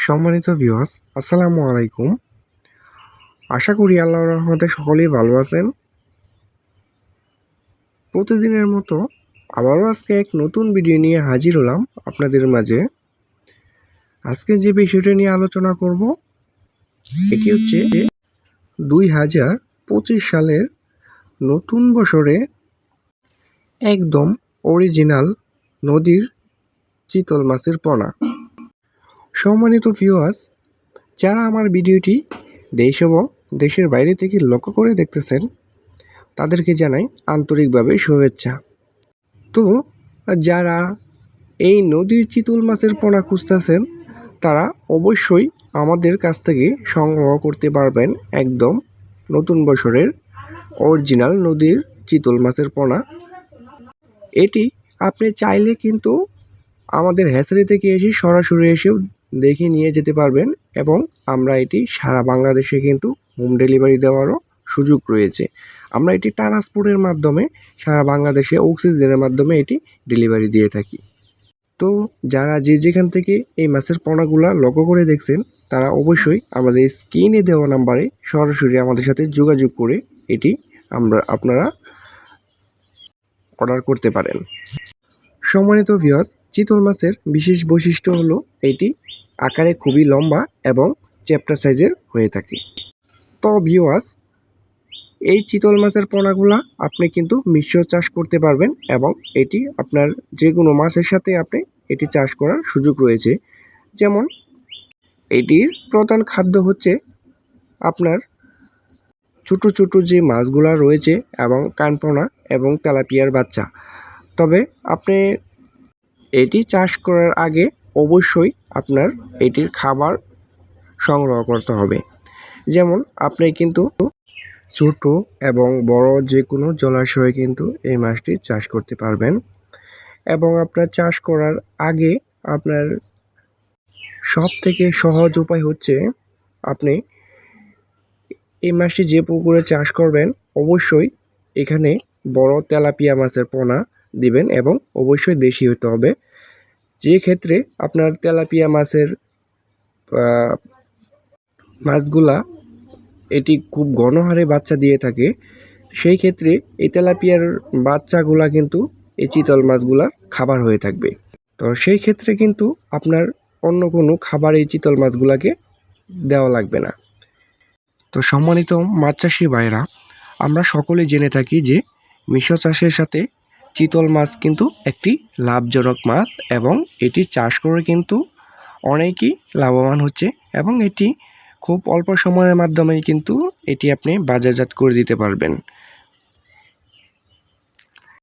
সম্মানিত ভিউয়ার্স আসসালামু আলাইকুম। আশা করি আল্লাহর রহমতে সকলেই ভালো আছেন। প্রতিদিনের মতো আবারও আজকে এক নতুন ভিডিও নিয়ে হাজির হলাম আপনাদের মাঝে। আজকে যে বিষয়টা নিয়ে আলোচনা করব, এটি হচ্ছে দুই হাজার পঁচিশ সালের নতুন বছরে একদম অরিজিনাল নদীর চিতল মাছের পোনা। সম্মানিত ভিউয়ার্স যারা আমার ভিডিওটি দেশ এবং দেশের বাইরে থেকে লক্ষ্য করে দেখতেছেন, তাদেরকে জানাই আন্তরিকভাবে শুভেচ্ছা। তো, যারা এই নদীর চিতল মাছের পোনা খুঁজতেছেন, তারা অবশ্যই আমাদের কাছ থেকে সংগ্রহ করতে পারবেন একদম নতুন বছরের অরিজিনাল নদীর চিতল মাছের পোনা। এটি আপনি চাইলে কিন্তু আমাদের হ্যাচারি থেকে এসে সরাসরি এসেও দেখে নিয়ে যেতে পারবেন এবং আমরা এটি সারা বাংলাদেশে কিন্তু হোম ডেলিভারি দেওয়ারও সুযোগ রয়েছে। আমরা এটি ট্রান্সপোর্টের মাধ্যমে, সারা বাংলাদেশে অক্সিজেনের মাধ্যমে এটি ডেলিভারি দিয়ে থাকি। তো যারা যে যেখান থেকে এই মাছের পোনাগুলা লক্ষ্য করে দেখছেন, তারা অবশ্যই আমাদের স্ক্রিনে দেওয়া নাম্বারে সরাসরি আমাদের সাথে যোগাযোগ করে এটি আমরা, আপনারা অর্ডার করতে পারেন। সম্মানিত ভিউয়ার্স চিতল মাছের বিশেষ বৈশিষ্ট্য হলো এটি আকারে খুবই লম্বা এবং চ্যাপ্টা সাইজের হয়ে থাকে। তো ভিউয়ার্স এই চিতল মাছের পোনাগুলা আপনি কিন্তু মিশ্র চাষ করতে পারবেন এবং এটি আপনার যে কোনো মাছের সাথে আপনি এটি চাষ করার সুযোগ রয়েছে। যেমন, এটির প্রধান খাদ্য হচ্ছে আপনার ছোট ছোট যে মাছগুলা রয়েছে এবং কানপোনা এবং তেলাপিয়ার বাচ্চা। তবে আপনি এটি চাষ করার আগে অবশ্যই আপনার এটির খাবার সংগ্রহ করতে হবে। যেমন, আপনি কিন্তু ছোট এবং বড় যে কোনো জলাশয়ে কিন্তু এই মাছটি চাষ করতে পারবেন এবং আপনার চাষ করার আগে আপনার সব থেকে সহজ উপায় হচ্ছে আপনি এই মাছটি যে পুকুরে চাষ করবেন, অবশ্যই এখানে বড় তেলাপিয়া মাছের পোনা দিবেন এবং অবশ্যই দেশি হতে হবে। যে ক্ষেত্রে আপনার তেলাপিয়া মাছের মাছগুলা এটি খুব ঘন হারে বাচ্চা দিয়ে থাকে, সেই ক্ষেত্রে এই তেলাপিয়ার বাচ্চাগুলা কিন্তু এই চিতল মাছগুলার খাবার হয়ে থাকবে। তো সেই ক্ষেত্রে কিন্তু আপনার অন্য কোনো খাবার এই চিতল মাছগুলাকে দেওয়া লাগবে না। তো সম্মানিত মাছ চাষি ভাইরা, আমরা সকলে জেনে থাকি যে মিশ্র চাষের সাথে চিতল মাছ কিন্তু একটি লাভজনক মাছ এবং এটি চাষ করে কিন্তু অনেকই লাভবান হচ্ছে এবং এটি খুব অল্প সময়ের মাধ্যমেই কিন্তু এটি আপনি বাজারজাত করে দিতে পারবেন।